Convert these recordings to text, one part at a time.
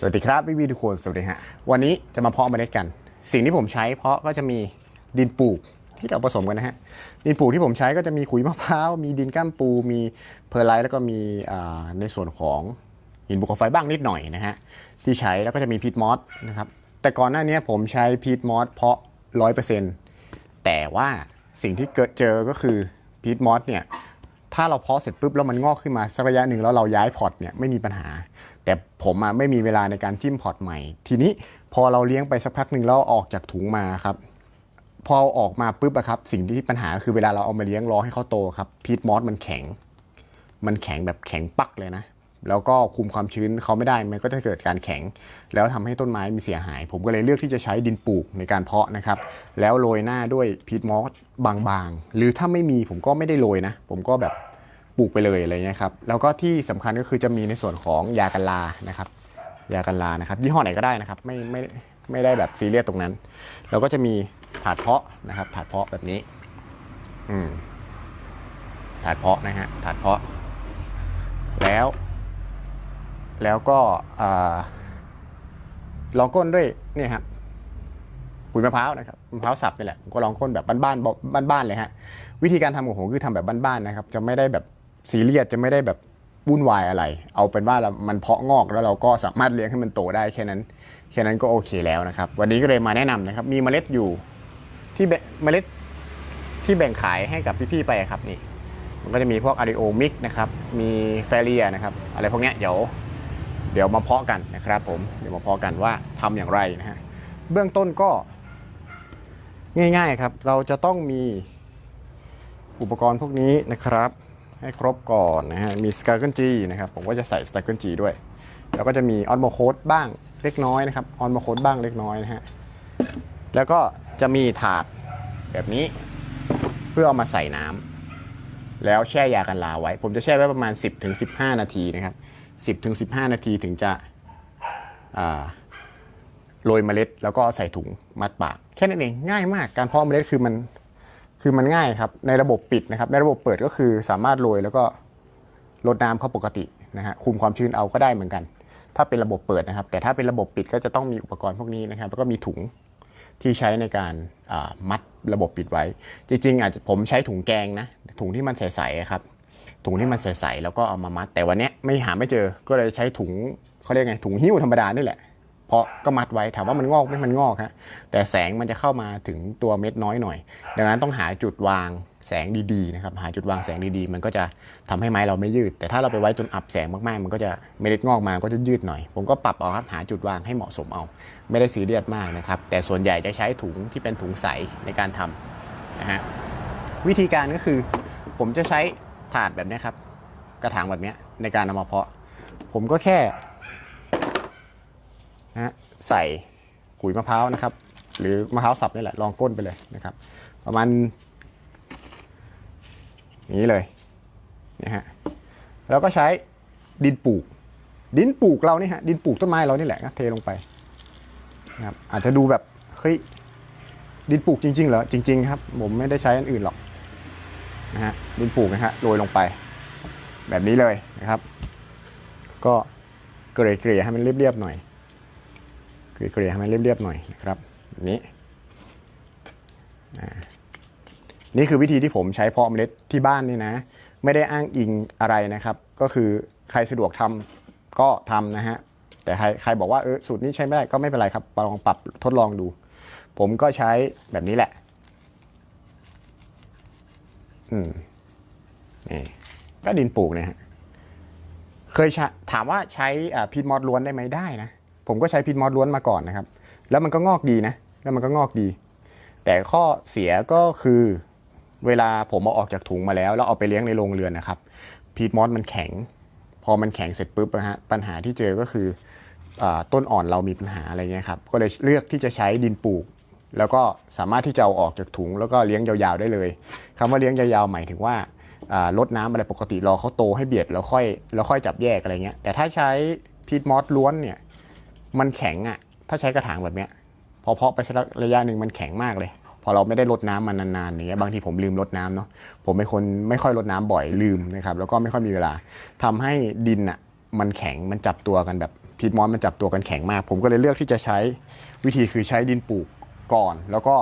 สวัสดีครับพี่วีทุกคนสวัสดีฮะวันนี้จะมาเพาะเมล็ดกัน สิ่งที่ผมใช้เพาะก็จะมีดินปลูกที่เราผสมกันนะฮะดินปลูกที่ผมใช้ก็จะมีขุยมะพร้าวมีดินก้ามปู มีเพอร์ไลท์แล้วก็มีในส่วนของหินบุกไฟบ้างนิดหน่อยนะฮะที่ใช้แล้วก็จะมีพีทมอสนะครับแต่ก่อนหน้านี้ผมใช้พีทมอสเพาะร้อยเปอร์เซ็นต์แต่ว่าสิ่งที่เกิดเจอก็คือพีทมอสเนี่ยถ้าเราเพาะเสร็จปุ๊บแล้วมันงอกขึ้นมาสักระยะหนึ่งแล้วเราย้ายพอร์ตเนี่ยไม่มีปัญหา แต่ผมอะไม่มีเวลาในการจิ้มพอร์ตใหม่ ทีนี้พอเราเลี้ยงไปสักพักหนึ่งแล้วออกจากถุงมาครับพอออกมาปุ๊บอะครับสิ่งที่ปัญหาคือเวลาเราเอามาเลี้ยงรอให้เขาโตครับพีทมอสมันแข็ง มันแข็งแบบแข็งปักเลยนะ แล้วก็คุมความชื้นเขาไม่ได้มันก็จะเกิดการแข็ง แล้วทำให้ต้นไม้มีเสียหาย ผมก็เลยเลือกที่จะใช้ดินปลูกในการเพาะนะครับ แล้วโรยหน้าด้วยพีทมอสบางๆ หรือถ้าไม่มีผมก็ไม่ได้โรยนะ ผมก็แบบ ปลูกไปเลยอะไรเงี้ยครับแล้วก็ที่สำคัญก็คือจะมีในส่วนของยากันลานะครับยากันลานะครับยี่ห้อไหนก็ได้นะครับไม่ไม่ไม่ได้แบบซีเรียสตรงนั้น แล้วก็จะมีถาดเพาะนะครับถาดเพาะแบบนี้อืมถาดเพาะนะฮะถาดเพาะ แล้ว แล้วก็อ่ารองก้นด้วยเนี่ยครับขุยมะพร้าวนะครับมะพร้าวสับนี่แหละผมก็ลองก้นแบบบ้านๆบ้านๆเลยฮะวิธีการทำของผมคือทำแบบบ้านๆนะครับ จะไม่ได้แบบ ซีเรียสจะไม่ได้แบบวุ่นวายอะไร เอาเป็นว่าเรามันเพาะงอกแล้วเราก็สามารถเลี้ยงให้มันโตได้แค่นั้นแค่นั้นก็โอเคแล้วนะครับ วันนี้ก็เลยมาแนะนำนะครับ มีเมล็ดอยู่ที่แบเมล็ดที่แบ่งขายให้กับพี่ๆไปครับนี่ มันก็จะมีพวกอาริโอมิกนะครับ มีแฟเรียนะครับ อะไรพวกนี้เดี๋ยวเดี๋ยวมาเพาะกันนะครับผมเดี๋ยวมาเพาะกันว่าทำอย่างไรนะฮะเบื้องต้นก็ ง่าย ๆครับ เราจะต้องมีอุปกรณ์พวกนี้นะครับ ให้ครบก่อนนะฮะ มีสกาเกิลจีนะครับ ผมก็จะใส่สกาเกิลจีด้วย แล้วก็จะมีออนโมโคดบ้างเล็กน้อยนะครับ ออนโมโคดบ้างเล็กน้อยนะฮะ แล้วก็จะมีถาดแบบนี้ เพื่อเอามาใส่น้ำแล้วแช่ยากันลาไว้ ผมจะแช่ไว้ประมาณ 10ถึง15 นาทีนะครับ 10ถึง15 นาทีถึงจะโรยเมล็ดแล้วก็ใส่ถุงมัดปาก แค่นั้นเองง่ายมากการเพาะเมล็ดคือมัน คือมันง่ายครับ ในระบบปิดนะครับ ในระบบเปิดก็คือสามารถโรยแล้วก็ลดน้ำเข้าปกตินะฮะคุมความชื้นเอาก็ได้เหมือนกัน ถ้าเป็นระบบเปิดนะครับ แต่ถ้าเป็นระบบปิดก็จะต้องมีอุปกรณ์พวกนี้นะครับ แล้วก็มีถุงที่ใช้ในการมัดระบบปิดไว้ จริงๆอาจจะผมใช้ถุงแกงนะ ถุงที่มันใสๆครับ ถุงที่มันใสๆแล้วก็เอามามัด แต่วันนี้ไม่หาไม่เจอ ก็เลยใช้ถุงเขาเรียกไงถุงหิ้วธรรมดานี่แหละ เพราะก็มัดไว้ถามว่ามันงอกไหมมันงอกฮะแต่แสงมันจะเข้ามาถึงตัวเม็ดน้อยหน่อย ดังนั้นต้องหาจุดวางแสงดีๆนะครับหาจุดวางแสงดีๆ มันก็จะทำให้ไม้เราไม่ยืด แต่ถ้าเราไปไว้จนอับแสงมากๆ มันก็จะเมล็ดงอกมาก็จะยืดหน่อย ผมก็ปรับเอาครับหาจุดวางให้เหมาะสมเอา ไม่ได้ซีเรียสมากนะครับ แต่ส่วนใหญ่จะใช้ถุงที่เป็นถุงใสในการทำนะฮะวิธีการก็คือ ผมจะใช้ถาดแบบนี้ครับ กระถางแบบเนี้ยในการนำมาเพาะ ผมก็แค่ นะฮะใส่ขุยมะพร้าวนะครับ หรือมะพร้าวสับนี่แหละลองก้นไปเลยนะครับ ประมาณนี้เลยนะฮะแล้วก็ใช้ดินปลูก ดินปลูกเรานี่ฮะดินปลูกต้นไม้เรานี่แหละนะเทลงไปนะครับอาจจะดูแบบเฮ้ยดินปลูกจริงๆเหรอจริง ๆ ครับ ผมไม่ได้ใช้อันอื่นหรอกนะฮะดินปลูกนะฮะโรยลงไป แบบนี้เลยนะครับ ก็เกลี่ยๆให้มันเรียบๆหน่อย เกลี่ยให้มันเรียบๆหน่อยนะครับนี้อ่นี่คือวิธีที่ผมใช้เพาะเมล็ดที่บ้านนี่นะ ไม่ได้อ้างอิงอะไรนะครับ ก็คือใครสะดวกทำก็ทำนะฮะแต่ใครใครบอกว่าเออสูตรนี้ใช้ไม่ได้ก็ไม่เป็นไรครับลองปรับทดลองดู ผมก็ใช้แบบนี้แหละ อืมนี่ก็ดินปลูกเนี่ยฮะเคยถามว่าใช้พีทมอสล้วนได้ไหมได้นะ ผมก็ใช้พีทมอสล้วนมาก่อนนะครับ แล้วมันก็งอกดีนะ แล้วมันก็งอกดี แต่ข้อเสียก็คือเวลาผมเอาออกจากถุงมาแล้วแล้วเอาไปเลี้ยงในโรงเรือนนะครับพีทมอสมันแข็ง พอมันแข็งเสร็จปุ๊บนะฮะปัญหาที่เจอก็คืออต้นอ่อนเรามีปัญหาอะไรเงี้ยครับก็เลยเลือกที่จะใช้ดินปลูก แล้วก็สามารถที่จะเอาออกจากถุง แล้วก็เลี้ยงยาวๆได้เลยคำว่าเลี้ยงยาวๆหมายถึงว่าอ่าลดน้ำอะไรปกติรอเขาโตให้เบียดแล้วค่อยแล้วค่อยจับแยกอะไรเงี้ยแต่ถ้าใช้พีทมอสล้วนเนี่ย มันแข็งอะ่ะ ถ้าใช้กระถางแบบเนี้ย พอเพาะไปสักระยะหนึ่งมันแข็งมากเลย พอเราไม่ได้ลดน้ำมันนานๆอย่างเงี้ยบางทีผมลืมลดน้ำเนาะผมเป็นคนไม่ค่อยลดน้ำบ่อยลืมนะครับแล้วก็ไม่ค่อยมีเวลาทำให้ดินอะ่ะมันแข็งมันจับตัวกันแบบพีทมอสมันจับตัวกันแข็งมาก ผมก็เลยเลือกที่จะใช้วิธีคือใช้ดินปลูกก่อน แล้วก็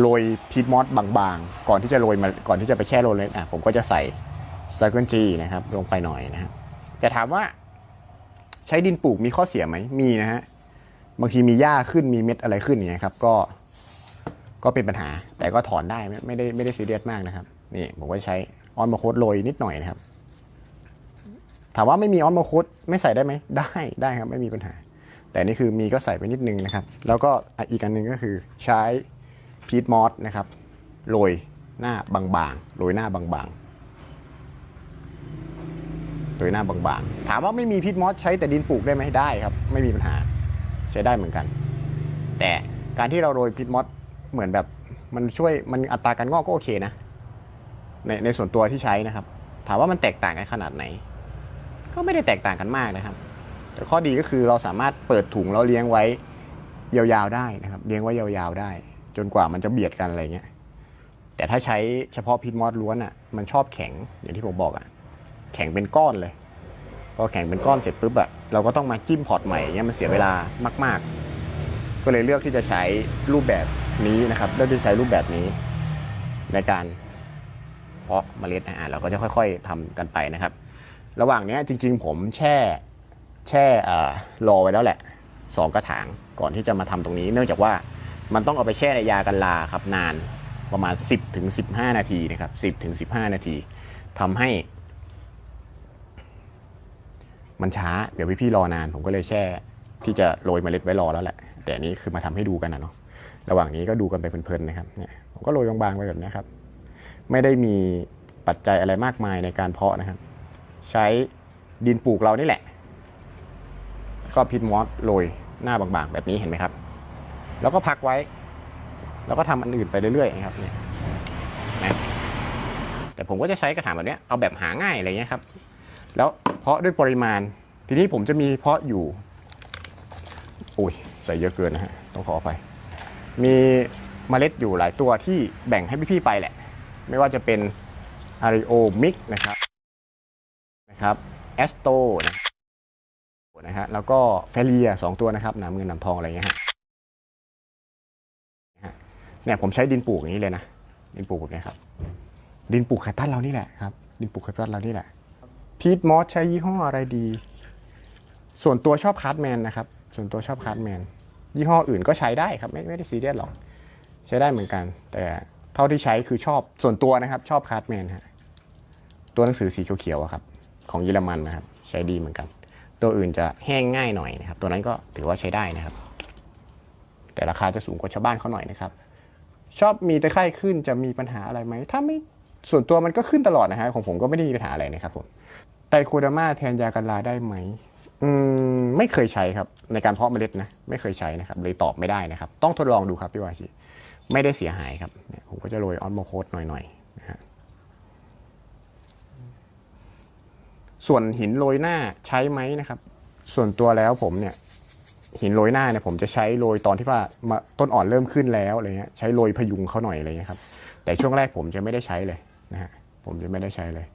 โรยพีทมอสบางๆ ก่อนที่จะโรยมาก่อนที่จะไปแช่โรยเลยอะผมก็จะใส่ไซเคิลจีนะครับลงไปหน่อยนะฮะแต่ถามว่า ใช้ดินปลูกมีข้อเสียไหมมีนะฮะบางทีมีหญ้าขึ้นมีเม็ดอะไรขึ้นอย่างเงี้ยครับ ก็ก็เป็นปัญหา แต่ก็ถอนได้ไม่ไม่ได้ไม่ได้ซีเรียสมากนะครับ นี่ผมก็ใช้ออนมาโคดโรยนิดหน่อยนะครับ ถามว่าไม่มีออนมาโคดไม่ใส่ได้ไหมได้ได้ครับไม่มีปัญหา แต่นี่คือมีก็ใส่ไปนิดนึงนะครับ แล้วก็อีกอันหนึ่งก็คือใช้พีทมอสนะครับโรยหน้าบางๆโรยหน้าบางๆ โรยหน้าบางๆ ถามว่าไม่มีพีทมอสใช้แต่ดินปลูกได้ไหมได้ครับ ไม่มีปัญหาใช้ได้เหมือนกัน แต่การที่เราโรยพีทมอสเหมือนแบบมันช่วยมันอัตราการงอกก็โอเคนะในในส่วนตัวที่ใช้นะครับ ถามว่ามันแตกต่างกันขนาดไหน ก็ไม่ได้แตกต่างกันมากนะครับ แต่ข้อดีก็คือเราสามารถเปิดถุงแล้วเลี้ยงไว้ยาวๆได้นะครับ เลี้ยงไว้ยาวๆได้ จนกว่ามันจะเบียดกันอะไรเงี้ยแต่ถ้าใช้เฉพาะพิษมอสล้วนอะมันชอบแข็งอย่างที่ผมบอกอะ แข็งเป็นก้อนเลยพอแข็งเป็นก้อนเสร็จปุ๊บอะเราก็ต้องมาจิ้มพอร์ตใหม่เงี้ยมันเสียเวลามาก ๆ ก็เลยเลือกที่จะใช้รูปแบบนี้นะครับเลือกที่ใช้รูปแบบนี้ ในการเพาะเมล็ดอาหารเราก็จะค่อย ๆทำกันไปนะครับ ระหว่างเนี้ยจริง ๆ ผมแช่แช่อ่อรอไว้แล้วแหละสองกระถางก่อนที่จะมาทำตรงนี้ เนื่องจากว่ามันต้องเอาไปแช่ในยากันลาครับนานประมาณ 10ถึง15 นาทีนะครับ10ถึง15 นาทีทำให้ มันช้าเดี๋ยวพี่ๆรอนาน ผมก็เลยแช่ที่จะโรยเมล็ดไว้รอแล้วแหละ แต่อันนี้คือมาทำให้ดูกันนะเนาะระหว่างนี้ก็ดูกันไปเพลินๆนะครับเนี่ยผมก็โรยบางๆไปแบบนี้ครับ ไม่ได้มีปัจจัยอะไรมากมายในการเพาะนะครับ ใช้ดินปลูกเรานี่แหละ ก็พิทมอสโรยหน้าบางๆ แบบนี้เห็นไหมครับ แล้วก็พักไว้ แล้วก็ทำอันอื่นไปเรื่อยๆนะครับเนี่ยนะแต่ผมก็จะใช้กระถางแบบเนี้ยเอาแบบหาง่ายอะไรเงี้ยครับ แล้วเพาะด้วยปริมาณ ทีนี้ผมจะมีเพาะอยู่อุ้ยใส่เยอะเกินนะฮะต้องขอไปมีเมล็ดอยู่หลายตัวที่แบ่งให้พี่ๆไปแหละ ไม่ว่าจะเป็นอาริโอมิกนะครับนะครับแอสโตนะนะฮะแล้วก็เฟเลียสองตัวนะครับหนามือหนำทองอะไรเงี้ยฮะเนี่ยผมใช้ดินปลูกอย่างนี้เลยนะ ดินปลูกแบบนี้ครับ ดินปลูกไคตันเรานี่แหละครับ ดินปลูกไคตันเรานี่แหละ พีทมอสใช้ยี่ห้ออะไรดี ส่วนตัวชอบคาร์ดแมนนะครับ ส่วนตัวชอบคาร์ดแมนยี่ห้ออื่นก็ใช้ได้ครับ ไม่ไม่ได้ซีเรียสหรอก ใช้ได้เหมือนกัน แต่เท่าที่ใช้คือชอบส่วนตัวนะครับ ชอบคาร์ดแมนฮะตัวหนังสือสีเขียวๆครับ ของเยอรมันนะครับ ใช้ดีเหมือนกัน ตัวอื่นจะแห้งง่ายหน่อยนะครับ ตัวนั้นก็ถือว่าใช้ได้นะครับ แต่ราคาจะสูงกว่าชาวบ้านเขาหน่อยนะครับ ชอบมีตะไคร่ขึ้นจะมีปัญหาอะไรไหมถ้าไม่ส่วนตัวมันก็ขึ้นตลอดนะฮะของผมก็ไม่ได้มีปัญหาอะไรนะครับผม ไตโคดามาแทนยากันลาได้ไหมอืมไม่เคยใช้ครับ ในการเพาะเมล็ดนะ ไม่เคยใช้นะครับ เลยตอบไม่ได้นะครับ ต้องทดลองดูครับพี่วาชิไม่ได้เสียหายครับเนี่ยผมก็จะโรยออนโมโคสหน่อยๆนะฮะส่วนหินโรยหน้าใช้ไหมนะครับ ส่วนตัวแล้วผมเนี่ย หินโรยหน้าเนี่ยผมจะใช้โรยตอนที่ว่ามาต้นอ่อนเริ่มขึ้นแล้วอะไรเงี้ยใช้โรยพยุงเขาหน่อยอะไรเงี้ยครับแต่ช่วงแรกผมจะไม่ได้ใช้เลยนะฮะผมจะไม่ได้ใช้เลย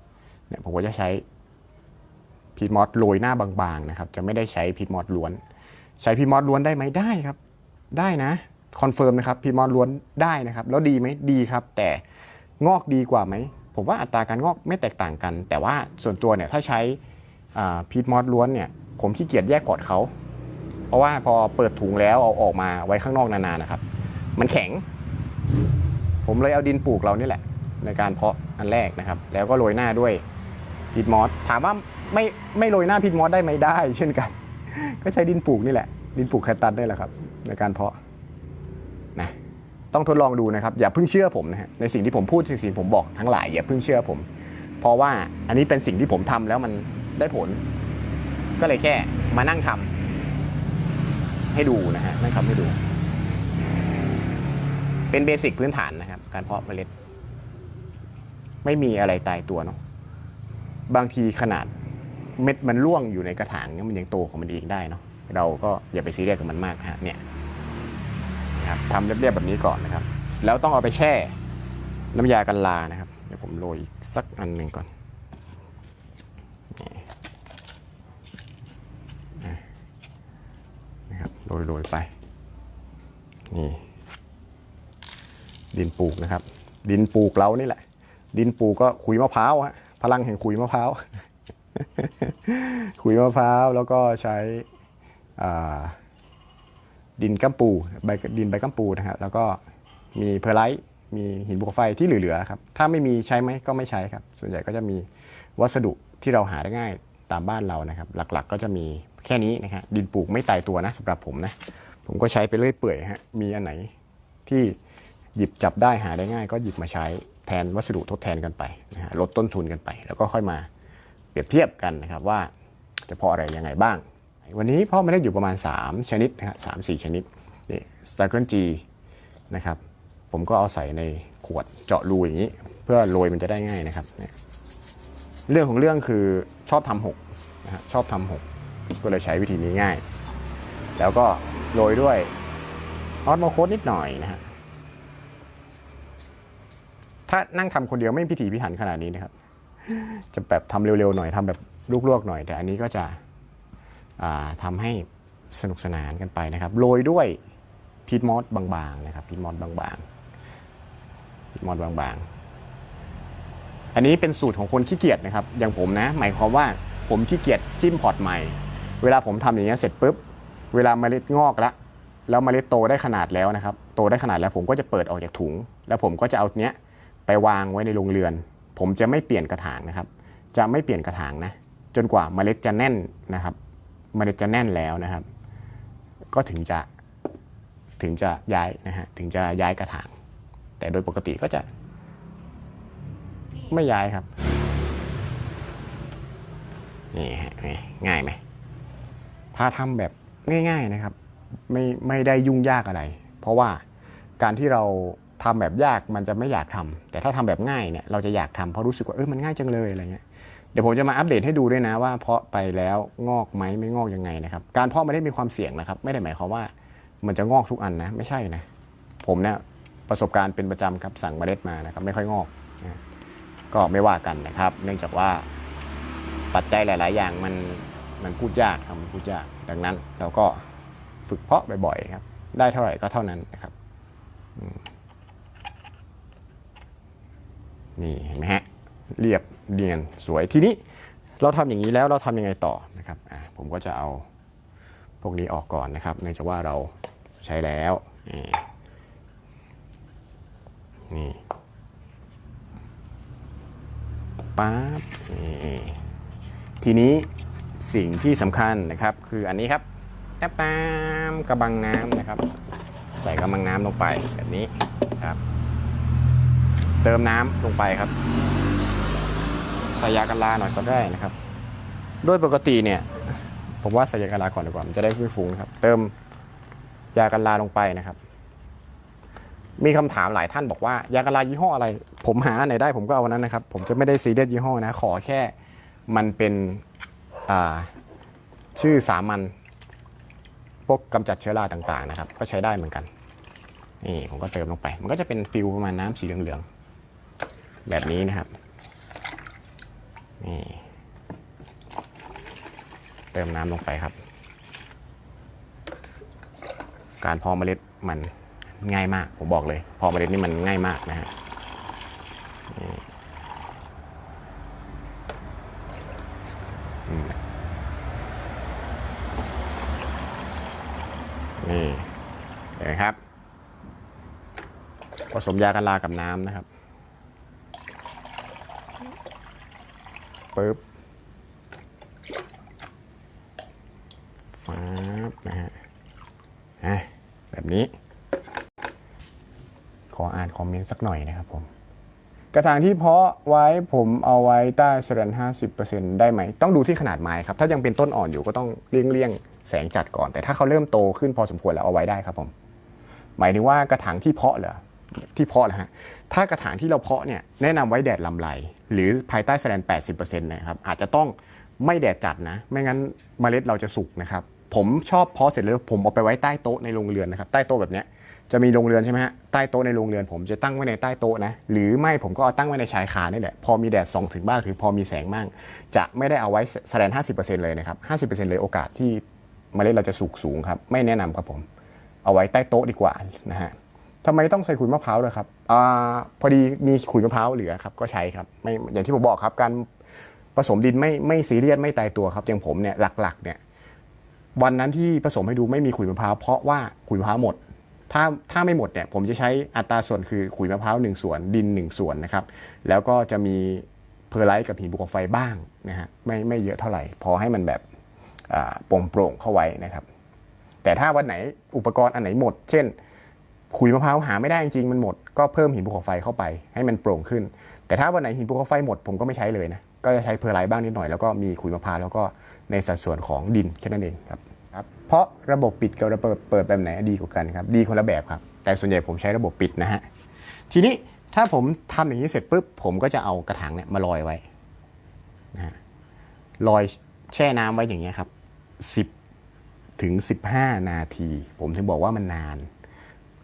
เนี่ยผมก็จะใช้ พีทมอสโรยหน้าบางๆนะครับจะไม่ได้ใช้พีทมอสล้วน ใช้พีทมอสล้วนได้ไหมได้ครับ ได้นะคอนเฟิร์มนะครับพีทมอสล้วนได้นะครับ แล้วดีไหมดีครับ แต่งอกดีกว่าไหมผมว่าอัตราการงอกไม่แตกต่างกัน แต่ว่าส่วนตัวเนี่ยถ้าใช้พีทมอสล้วนเนี่ยผมขี้เกียจแยกกอดเขาเพราะว่าพอเปิดถุงแล้วเอาออกมาไว้ข้างนอกนานๆนะครับ มันแข็ง ผมเลยเอาดินปลูกเรานี่แหละ ในการเพาะอันแรกนะครับ แล้วก็โรยหน้าด้วย พีทมอสถามว่าไม่ไม่โรยหน้าพีทมอสได้ไหมได้ เช่นกัน ก็ใช้ดินปลูกนี่แหละ ดินปลูกแคตตันได้แหละครับ ในการเพาะนะต้องทดลองดูนะครับ อย่าเพิ่งเชื่อผมนะฮะในสิ่งที่ผมพูดสิ่งที่ผมบอกทั้งหลายอย่าเพิ่งเชื่อผม เพราะว่าอันนี้เป็นสิ่งที่ผมทำแล้วมันได้ผล ก็เลยแค่มานั่งทำให้ดูนะฮะนั่งทำให้ดู เป็นเบสิกพื้นฐานนะครับ การเพาะเมล็ด ไม่มีอะไรตายตัวเนาะ บางทีขนาดเม็ดมันร่วงอยู่ในกระถางเนี่ยมันยังโตของมันเองได้เนาะเราก็อย่าไปซีเรียสกับมันมากฮะเนี่ยครับทำเรียบๆแบบนี้ก่อนนะครับ แล้วต้องเอาไปแช่น้ำยากันลานะครับ เดี๋ยวผมโรยสักอันหนึ่งก่อนนะครับโรยๆไป นี่ ดินปลูกนะครับ ดินปลูกเรานี่แหละ ดินปลูกก็คุยมะพร้าวฮะ พลังแห่งขุยมะพร้าวขุยมะพร้าวแล้วก็ใช้ดินกัมปูใบดินใบกัมปูนะฮะแล้วก็มีเพอร์ไลท์มีหินภูเขาไฟที่เหลือๆครับถ้าไม่มีใช้ไหมก็ไม่ใช้ครับ ส่วนใหญ่ก็จะมีวัสดุที่เราหาได้ง่ายตามบ้านเรานะครับ หลักๆ ก็จะมีแค่นี้นะฮะดินปลูกไม่ตายตัวนะสำหรับผมนะผมก็ใช้ไปเรื่อยเปื่อยฮะมีอันไหนที่หยิบจับได้หาได้ง่าย ก็หยิบมาใช้ แทนวัสดุทดแทนกันไปนะฮะลดต้นทุนกันไป แล้วก็ค่อยมาเปรียบเทียบกันนะครับว่าจะพาะอะไรยังไงบ้าง วันนี้พาะเมาได้อยู่ประมาณ 3 ชนิดนะฮะสามสี่ชนิดนี่สตาร์เกิลจีนะครับผมก็เอาใส่ในขวดเจาะรูอย่างนี้ เพื่อโรยมันจะได้ง่ายนะครับเนี่ยเรื่องของเรื่องคือชอบทำหกนะฮะชอบทำหกก็เลยใช้วิธีนี้ง่าย แล้วก็โรยด้วยออสโมโคสนิดหน่อยนะฮะ ถ้านั่งทำคนเดียวไม่พิถีพิถันขนาดนี้นะครับ จะแบบทำเร็วๆหน่อยทำแบบลวกๆหน่อย แต่อันนี้ก็จะอ่าทำให้สนุกสนานกันไปนะครับ โรยด้วยพีทมอสบางๆนะครับพีทมอสบางๆพีทมอสบางๆ อันนี้เป็นสูตรของคนขี้เกียจนะครับ อย่างผมนะ หมายความว่าผมขี้เกียจจิ้มพอร์ตใหม่ เวลาผมทำอย่างเงี้ยเสร็จปุ๊บ เวลาเมล็ดงอกแล้วแล้วเมล็ดโตได้ขนาดแล้วนะครับ โตได้ขนาดแล้วผมก็จะเปิดออกจากถุง แล้วผมก็จะเอาเนี้ย ไปวางไว้ในโรงเรือน ผมจะไม่เปลี่ยนกระถางนะครับ จะไม่เปลี่ยนกระถางนะ จนกว่าเมล็ดจะแน่นนะครับ เมล็ดจะแน่นแล้วนะครับ ก็ถึงจะถึงจะย้ายนะฮะถึงจะย้ายกระถาง แต่โดยปกติก็จะไม่ย้ายครับนี่ฮะง่ายไหมถ้าทำแบบง่าย ๆนะครับ ไม่ไม่ได้ยุ่งยากอะไร เพราะว่าการที่เรา ทำแบบยากมันจะไม่อยากทำแต่ถ้าทำแบบง่ายเนี่ยเราจะอยากทำเพราะรู้สึกว่าเออมันง่ายจังเลยอะไรเงี้ยเดี๋ยวผมจะมาอัปเดตให้ดูด้วยนะว่าเพาะไปแล้วงอกไหมไม่งอกยังไงนะครับการเพาะไม่ได้มีความเสี่ยงนะครับ ไม่ได้หมายความว่ามันจะงอกทุกอันนะไม่ใช่นะผมเนี่ยประสบการณ์เป็นประจำครับสั่งเมล็ดมานะครับไม่ค่อยงอกนะก็ไม่ว่ากันนะครับ เนื่องจากว่าปัจจัยหลาย ๆ อย่างมันมันพูดยากครับมันพูดยากดังนั้นเราก็ฝึกเพาะบ่อย ๆ ครับ ได้เท่าไหร่ก็เท่านั้นนะครับอืม นี่เห็นไหมฮะเรียบเรียงสวยทีนี้เราทำอย่างนี้แล้วเราทำยังไงต่อนะครับผมก็จะเอาพวกนี้ออกก่อนนะครับ เนื่องจากว่าเราใช้แล้วนี่นี่ปั๊บนี่ทีนี้สิ่งที่สำคัญนะครับ คืออันนี้ครับแป๊บน้ำกระบังน้ำนะครับ ใส่กระบังน้ำลงไปแบบนี้ เติมน้ำลงไปครับใส่ยากันลาหน่อยก็ได้นะครับ โดยปกติเนี่ย ผมว่าใส่ยากันลาก่อนดีกว่ามันจะได้ไม่ฟุ้งครับ เติมยากันลาลงไปนะครับ มีคำถามหลายท่านบอกว่ายากันลายี่ห้ออะไร ผมหาอันไหนได้ผมก็เอาอันนั้นนะครับ ผมจะไม่ได้ซีเรียสยี่ห้อนะ ขอแค่มันเป็นชื่อสามัญพวกกำจัดเชื้อราต่างๆนะครับ ก็ใช้ได้เหมือนกันนี่ผมก็เติมลงไป มันก็จะเป็นฟิลประมาณน้ำสีเหลืองๆ แบบนี้นะครับนี่เติมน้ำลงไปครับ การเพอเมล็ดมันง่ายมาก ผมบอกเลยเพอเมล็ดนี่มันง่ายมากนะฮะนี่นี่เห็นไหมครับ ผสมยากันลากับน้ำนะครับ ปึ๊บฟ้าบนะฮะอะแบบนี้ ขออ่านคอมเมนต์สักหน่อยนะครับผม กระถางที่เพาะไว้ผมเอาไว้ใต้สแลน50%ได้ไหม ต้องดูที่ขนาดไม้ครับ ถ้ายังเป็นต้นอ่อนอยู่ก็ต้องเลี่ยงเลี่ยงแสงจัดก่อน แต่ถ้าเขาเริ่มโตขึ้นพอสมควรแล้วเอาไว้ได้ครับผม หมายถึงว่ากระถางที่เพาะเหรอ ที่เพาะนะฮะถ้ากระถางที่เราเพาะเนี่ยแนะนำไว้แดดลำไรหรือภายใต้แสแลน80%นะครับอาจจะต้องไม่แดดจัดนะ ไม่งั้นเมล็ดเราจะสุกนะครับ ผมชอบเพาะเสร็จแล้วผมเอาไปไว้ใต้โต๊ะในโรงเรือนนะครับ ใต้โต๊ะแบบเนี้ยจะมีโรงเรือนใช่ไหมฮะใต้โต๊ะในโรงเรือน ผมจะตั้งไว้ในใต้โต๊ะนะหรือไม่ผมก็เอาตั้งไว้ในชายคานี่แหละพอมีแดดส่องถึงบ้างหรือพอมีแสงบ้างจะไม่ได้เอาไว้แสแลน50%เลยนะครับ50%เลยโอกาสที่เมล็ดเราจะสุกสูงครับไม่แนะนำครับผม เอาไว้ใต้โต๊ะดีกว่านะฮะ ทำไมต้องใส่ขุยมะพร้าวด้วยครับอ่าพอดีมีขุยมะพร้าวเหลือครับก็ใช้ครับไม่อย่างที่ผมบอกครับ การผสมดินไม่ไม่ซีเรียสไม่ตายตัวครับอย่างผมเนี่ยหลักๆ เนี่ย วันนั้นที่ผสมให้ดูไม่มีขุยมะพร้าวเพราะว่าขุยมะพร้าวหมด ถ้าถ้าไม่หมดเนี่ยผมจะใช้อัตราส่วนคือขุยมะพร้าวหนึ่งส่วนดินหนึ่งส่วนนะครับ แล้วก็จะมีเพอร์ไลท์กับหินภูเขาไฟบ้างนะฮะไม่ไม่เยอะเท่าไหร่ พอให้มันแบบอ่าโปร่งโปร่งเข้าไว้นะครับ แต่ถ้าวันไหนอุปกรณ์อันไหนหมด เช่น ขุยมะพร้าวหาไม่ได้จริงๆมันหมดก็เพิ่มหินภูเขาไฟเข้าไปให้มันโปร่งขึ้น แต่ถ้าวันไหนหินภูเขาไฟหมดผมก็ไม่ใช้เลยนะก็จะใช้เพอร์ไลท์บ้างนิดหน่อยแล้วก็มีขุยมะพร้าวแล้วก็ในสัดส่วนของดินแค่นั้นเองครับครับเพราะระบบปิดกับระบบเปิดแบบไหนดีกว่ากันครับดีคนละแบบครับ แต่ส่วนใหญ่ผมใช้ระบบปิดนะฮะทีนี้ถ้าผมทำอย่างนี้เสร็จปุ๊บผมก็จะเอากระถางเนี่ยมาลอยไว้นะฮะลอยแช่น้ำไว้อย่างเงี้ยครับ10ถึง15 นาที ผมถึงบอกว่ามันนาน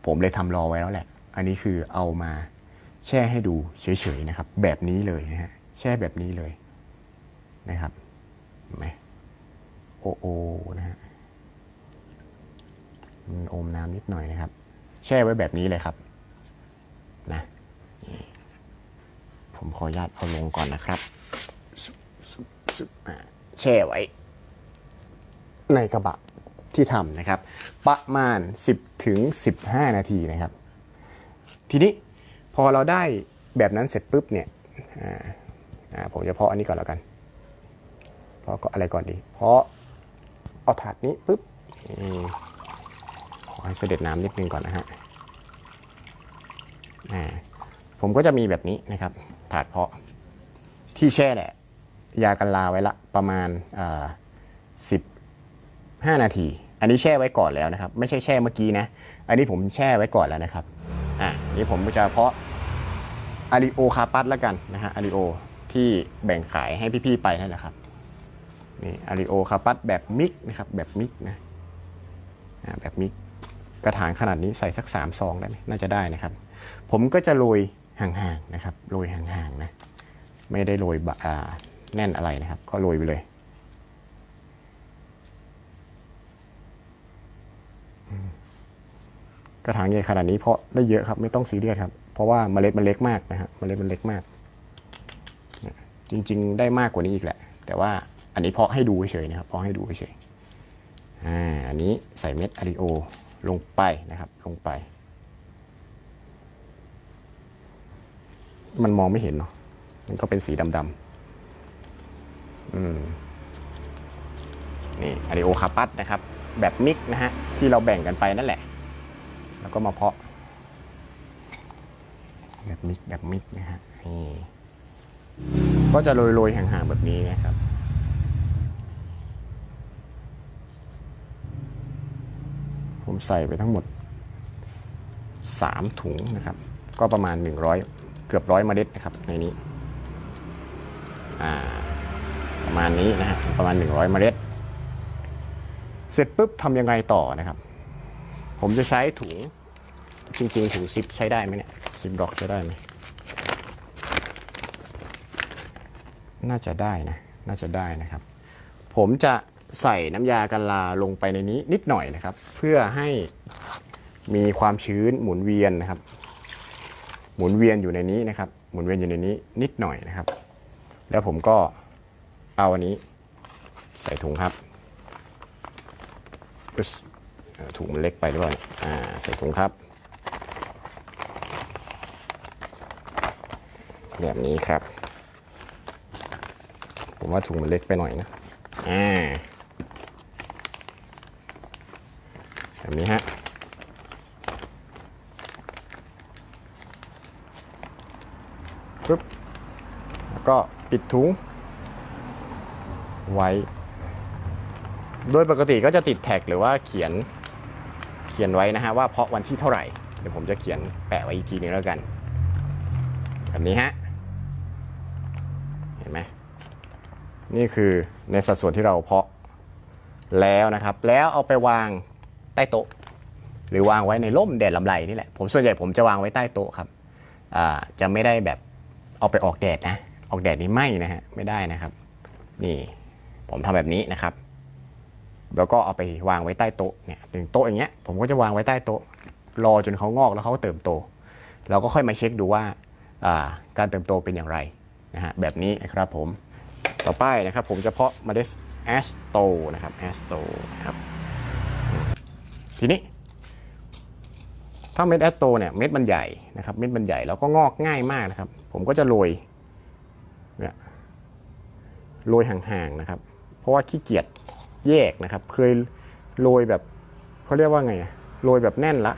ผมเลยทำรอไว้แล้วแหละ อันนี้คือเอามาแช่ให้ดูเฉยๆนะครับ แบบนี้เลยนะฮะแช่แบบนี้เลยนะครับเห็นไหมโอโอนะฮะมันอมน้ำนิดหน่อยนะครับ แช่ไว้แบบนี้เลยครับนะผมขออนุญาตเอาลงก่อนนะครับแช่ไว้ ในกระบะ ที่ทำนะครับ ประมาณ 10ถึง15 นาทีนะครับ ทีนี้พอเราได้แบบนั้นเสร็จปุ๊บเนี่ยผมจะเพาะอันนี้ก่อนแล้วกัน เพาะก็อะไรก่อนดี เพาะเอาถาดนี้ปุ๊บนี่ขอให้เสด็จน้ำนิดนึงก่อนนะฮะผมก็จะมีแบบนี้นะครับ ถาดเพาะที่แช่แหละยากันลาไว้ละประมาณสิบ 5 นาที อันนี้แช่ไว้ก่อนแล้วนะครับ ไม่ใช่แช่เมื่อกี้นะ อันนี้ผมแช่ไว้ก่อนแล้วนะครับ อะนี่ผมจะเพาะอาริโอคาปัสแล้วกันนะฮะอาริโอที่แบ่งขายให้พี่ๆไปนั่นแหละครับนี่อาริโอคาปัสแบบมิกนะครับแบบมิกนะอ่าแบบมิกกระถางขนาดนี้ใส่สักสามซองได้ไหมน่าจะได้นะครับ ผมก็จะโรยห่างๆนะครับโรยห่างๆนะไม่ได้โรยบะแน่นอะไรนะครับ ก็โรยไปเลย กระถางใหญ่ขนาดนี้เพาะได้เยอะครับไม่ต้องซีเรียสครับ เพราะว่าเมล็ดมันเล็กมากนะฮะเมล็ดมันเล็กมาก จริงๆ ได้มากกว่านี้อีกแหละ แต่ว่าอันนี้เพาะให้ดูเฉยๆนะครับเพาะให้ดูเฉยๆอ่าอันนี้ใส่เม็ดอาริโอลงไปนะครับลงไป มันมองไม่เห็นเนาะมันก็เป็นสีดำๆอืมนี่อาริโอคาปัสนะครับ แบบมิกนะฮะที่เราแบ่งกันไปนั่นแหละ แล้วก็มาเพาะ แบบมิกแบบมิกนะฮะนี่ก็จะโรยๆห่างๆแบบนี้นะครับผมใส่ไปทั้งหมด 3 ถุงนะครับ ก็ประมาณ 100 เกือบร้อยเมล็ดนะครับในนี้ประมาณนี้นะฮะประมาณ 100 เมล็ด เสร็จปุ๊บทำยังไงต่อนะครับ ผมจะใช้ถุง จริงๆถุงซิปใช้ได้ไหมเนี่ยซิปดอกใช้ได้ไหมน่าจะได้นะ น่าจะได้นะครับ ผมจะใส่น้ำยากันลาลงไปในนี้นิดหน่อยนะครับ เพื่อให้มีความชื้นหมุนเวียนนะครับ หมุนเวียนอยู่ในนี้นะครับ หมุนเวียนอยู่ในนี้นิดหน่อยนะครับ แล้วผมก็เอาอันนี้ใส่ถุงครับ ถุงมันเล็กไปหรือเปล่าเนี่ยอ่าใส่ถุงครับ แบบนี้ครับ ผมว่าถุงมันเล็กไปหน่อยนะอ่าแบบนี้ฮะปึ๊บแล้วก็ปิดถุง ไว้ โดยปกติก็จะติดแท็กหรือว่าเขียน เขียนไว้นะฮะว่าเพาะวันที่เท่าไหร่ เดี๋ยวผมจะเขียนแปะไว้อีกทีนึงแล้วกัน แบบนี้ฮะ เห็นไหมนี่คือในสัดส่วนที่เราเพาะแล้วนะครับ แล้วเอาไปวางใต้โต๊ะ หรือวางไว้ในร่มแดดลำไรนี่แหละ ผมส่วนใหญ่ผมจะวางไว้ใต้โต๊ะครับจะไม่ได้แบบเอาไปออกแดดนะ ออกแดดนี่ไม่นะฮะ ไม่ได้นะครับ นี่ผมทำแบบนี้นะครับ แล้วก็เอาไปวางไว้ใต้โต๊ะเนี่ยถึงโต๊ะอย่างเงี้ยผมก็จะวางไว้ใต้โต๊ะรอจนเขางอกแล้วเขาก็เติบโต เราก็ค่อยมาเช็คดูว่าอ่าการเติบโตเป็นอย่างไรนะฮะแบบนี้นะครับผมต่อไปนะครับผมจะเพาะเมล็ดแอสโตนะครับแอสโตนะครับทีนี้ ถ้าเม็ดแอสโตเนี่ยเม็ดมันใหญ่นะครับเม็ดมันใหญ่แล้วก็งอกง่ายมากนะครับ ผมก็จะโรยเนี่ยโรยห่างๆนะครับ เพราะว่าขี้เกียจ แยกนะครับ เคยโรยแบบเขาเรียกว่าไงโรยแบบแน่นละ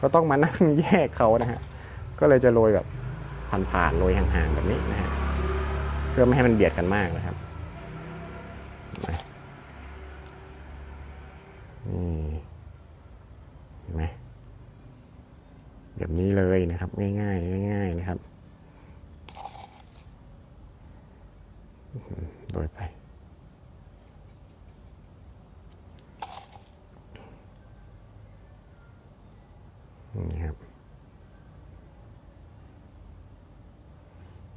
ก็ต้องมานั่งแยกเขานะฮะก็เลยจะโรยแบบผ่านๆโรยห่างๆแบบนี้นะฮะเพื่อไม่ให้มันเบียดกันมากนะครับนี่เห็นไหมแบบนี้เลยนะครับ ง่ายๆง่าย ๆนะครับโรยไป นี่ครับ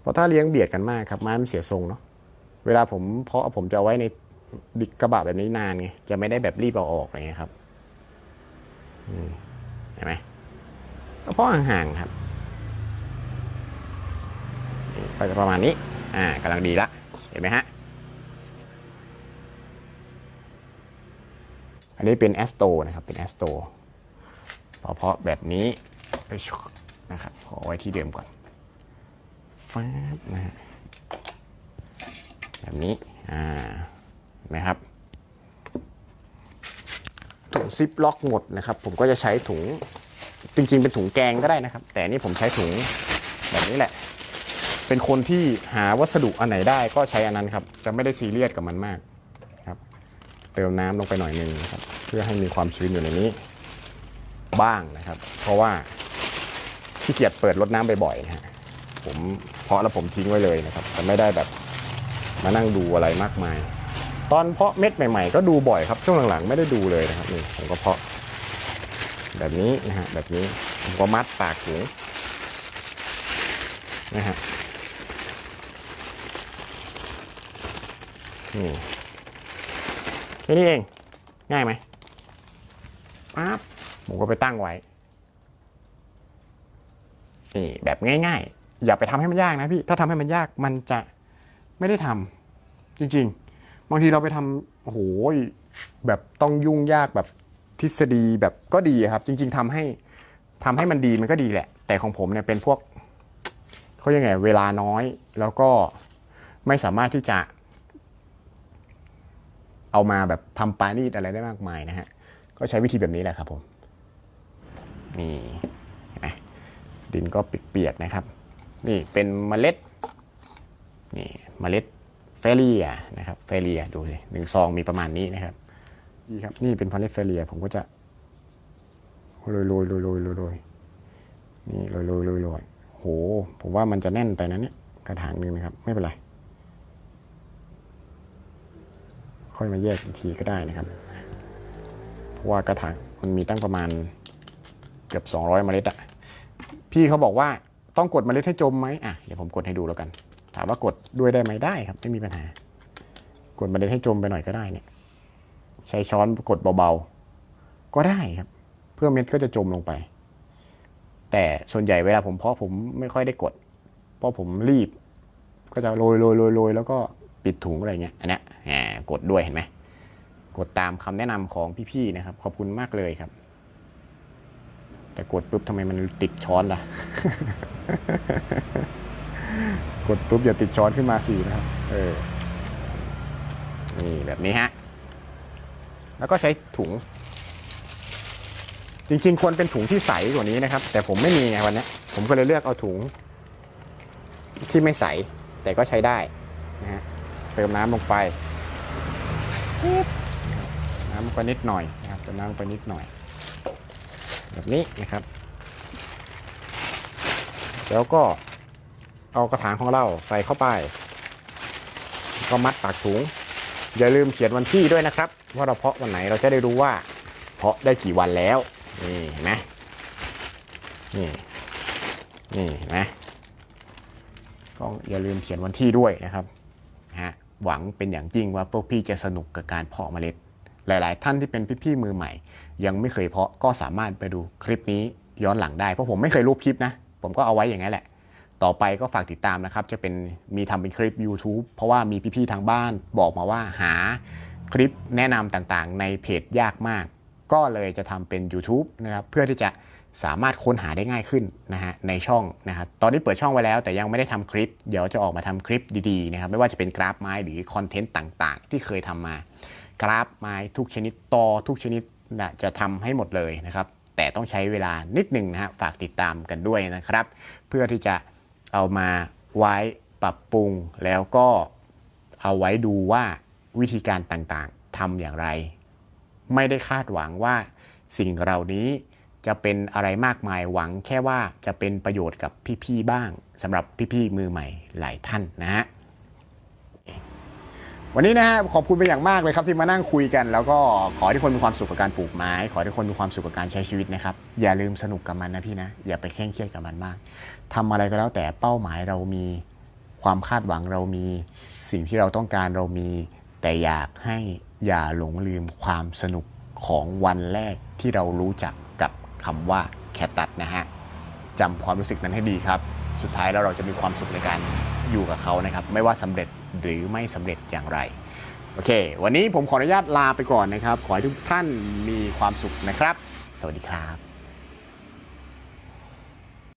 เพราะ ถ้าเลี้ยงเบียดกันมากครับไม้มันเสียทรงเนาะเวลาผมเพาะผมจะเอาไว้ในดิกระบะแบบนี้นานไงจะไม่ได้แบบรีบเอาออกอะไรเงี้ยครับเห็นไหมเพาะห่างๆครับก็จะประมาณนี้ อ่ากำลังดีละ เห็นไหมฮะ อันนี้เป็นแอสโตนะครับ เป็นแอสโตพอเพาะแบบนี้นะครับ ขอไว้ที่เดิมก่อน ฟ้านะฮะแบบนี้ อ่าเห็นไหมครับ ถุงซิปล็อกหมดนะครับ ผมก็จะใช้ถุง จริงๆ เป็นถุงแกงก็ได้นะครับ แต่นี่ผมใช้ถุงแบบนี้แหละ เป็นคนที่หาวัสดุอันไหนได้ก็ใช้อันนั้นครับ จะไม่ได้ซีเรียสกับมันมากครับ เติมน้ำลงไปหน่อยนึงนะครับ เพื่อให้มีความชื้นอยู่ในนี้ บ้างนะครับ เพราะว่าขี้เกียจเปิดรดน้ำบ่อยๆนะฮะผมาะแล้วผมทิ้งไว้เลยนะครับแต่ไม่ได้แบบมานั่งดูอะไรมากมาย ตอนเพาะเม็ดใหม่ๆ ก็ดูบ่อยครับช่วงหลังๆ ไม่ได้ดูเลยนะครับนี่ผมก็เพาะ แบบนี้นะฮะแบบนี้ผมก็มัดปากถุงนะฮะนี่แค่นี้เองง่ายไหมปั๊บผมก็ไปตั้งไว้นี่แบบง่าย ๆ อย่าไปทำให้มันยากนะพี่ถ้าทำให้มันยากมันจะไม่ได้ทำจริง ๆ บางทีเราไปทำโอ้โหแบบต้องยุ่งยากแบบทฤษฎีแบบก็ดีครับ จริง ๆทำให้ทำให้มันดีมันก็ดีแหละ แต่ของผมเนี่ยเป็นพวกเขายังไงเวลาน้อยแล้วก็ไม่สามารถที่จะ เอามาแบบทำปานีตอะไรได้มากมายนะฮะ ก็ใช้วิธีแบบนี้แหละครับผม นี่เห็นไหมดินก็เปียกๆนะครับ นี่เป็นเมล็ดนี่เมล็ดเฟเลียนะครับเฟเลียดูสิหนึ่งซองมีประมาณนี้นะครับนี่ครับนี่เป็นเมล็ดเฟเลียผมก็จะโรยโรยโรยโรยโรยโรยนี่โรยโรยโรยโรยโหผมว่ามันจะแน่นไปนะเนี่ยกระถางหนึงนะครับ ไม่เป็นไรค่อยมาแยกอีกทีก็ได้นะครับ เพราะว่ากระถางมันมีตั้งประมาณเกือบ200เมล็ดอะพี่เขาบอกว่า ต้องกดเมล็ดให้จมไหมอะเดี๋ยวผมกดให้ดูแล้วกัน ถามว่ากดด้วยได้ไหมได้ครับ ไม่มีปัญหา กดเมล็ดให้จมไปหน่อยก็ได้เนี่ย ใช้ช้อนกดเบาๆ ก็ได้ครับ เพื่อเม็ดก็จะจมลงไป แต่ส่วนใหญ่เวลาผมเพาะผมไม่ค่อยได้กด เพราะผมรีบ ก็จะโรยโรยโรยโรยแล้วก็ปิดถุงอะไรเงี้ยอันนี้แหมกดด้วยเห็นไหมกดตามคำแนะนำของพี่ๆนะครับ ขอบคุณมากเลยครับ แต่กดปุ๊บทำไมมันติดช้อนล่ะ กดปุ๊บอย่าติดช้อนขึ้นมาสินะครับ เออ นี่แบบนี้ฮะ แล้วก็ใช้ถุง จริงๆ ควรเป็นถุงที่ใสกว่านี้นะครับ แต่ผมไม่มีไงวันนี้ ผมก็เลยเลือกเอาถุง ที่ไม่ใส แต่ก็ใช้ได้นะฮะ เติมน้ำลงไป น้ำลงไปนิดหน่อยนะครับ เติมน้ำลงไปนิดหน่อย แบบนี้นะครับ แล้วก็เอากระถางของเราใส่เข้าไป ก็มัดปากถุง อย่าลืมเขียนวันที่ด้วยนะครับ ว่าเราเพาะวันไหนเราจะได้รู้ว่า เพาะได้กี่วันแล้ว นี่เห็นไหมนี่นี่เห็นไหมก็อย่าลืมเขียนวันที่ด้วยนะครับฮะหวังเป็นอย่างยิ่งว่าพวกพี่จะสนุกกับการเพาะเมล็ด หลาย ๆ ท่านที่เป็นพี่ๆมือใหม่ ยังไม่เคยเพาะก็สามารถไปดูคลิปนี้ย้อนหลังได้ เพราะผมไม่เคยรูปคลิปนะ ผมก็เอาไว้อย่างนั้นแหละ ต่อไปก็ฝากติดตามนะครับ จะเป็นมีทำเป็นคลิป YouTube เพราะว่ามีพี่ๆทางบ้านบอกมาว่าหาคลิปแนะนำต่างๆ ในเพจยากมาก ก็เลยจะทำเป็น YouTube นะครับเพื่อที่จะสามารถค้นหาได้ง่ายขึ้นนะฮะในช่องนะครับตอนนี้เปิดช่องไว้แล้ว แต่ยังไม่ได้ทำคลิป เดี๋ยวจะออกมาทำคลิปดีๆนะครับไม่ว่าจะเป็นกราฟไม้หรือคอนเทนต์ต่างๆ ที่เคยทำมา กราฟไม้ทุกชนิดตอทุกชนิด จะทำให้หมดเลยนะครับ แต่ต้องใช้เวลานิดหนึ่งนะฮะฝากติดตามกันด้วยนะครับ เพื่อที่จะเอามาไว้ปรับปรุงแล้วก็เอาไว้ดูว่าวิธีการต่างๆทำอย่างไร ไม่ได้คาดหวังว่าสิ่งเหล่านี้จะเป็นอะไรมากมายหวังแค่ว่าจะเป็นประโยชน์กับพี่ๆบ้างสำหรับพี่ๆมือใหม่หลายท่านนะฮะ วันนี้นะฮะขอบคุณไปอย่างมากเลยครับที่มานั่งคุยกัน แล้วก็ขอให้ทุกคนมีความสุขกับการปลูกไม้ ขอให้ทุกคนมีความสุขกับการใช้ชีวิตนะครับ อย่าลืมสนุกกับมันนะพี่นะ อย่าไปเคร่งเครียดกับมันมากทำอะไรก็แล้วแต่เป้าหมายเรามีความคาดหวังเรามีสิ่งที่เราต้องการเรามี แต่อยากให้อย่าหลงลืมความสนุกของวันแรกที่เรารู้จักกับคำว่าแคตตัสนะฮะจำความรู้สึกนั้นให้ดีครับ สุดท้ายแล้วเราจะมีความสุขในการอยู่กับเขานะครับ ไม่ว่าสำเร็จ หรือไม่สำเร็จอย่างไร โอเค วันนี้ผมขออนุญาตลาไปก่อนนะครับ ขอให้ทุกท่านมีความสุขนะครับ สวัสดีครับ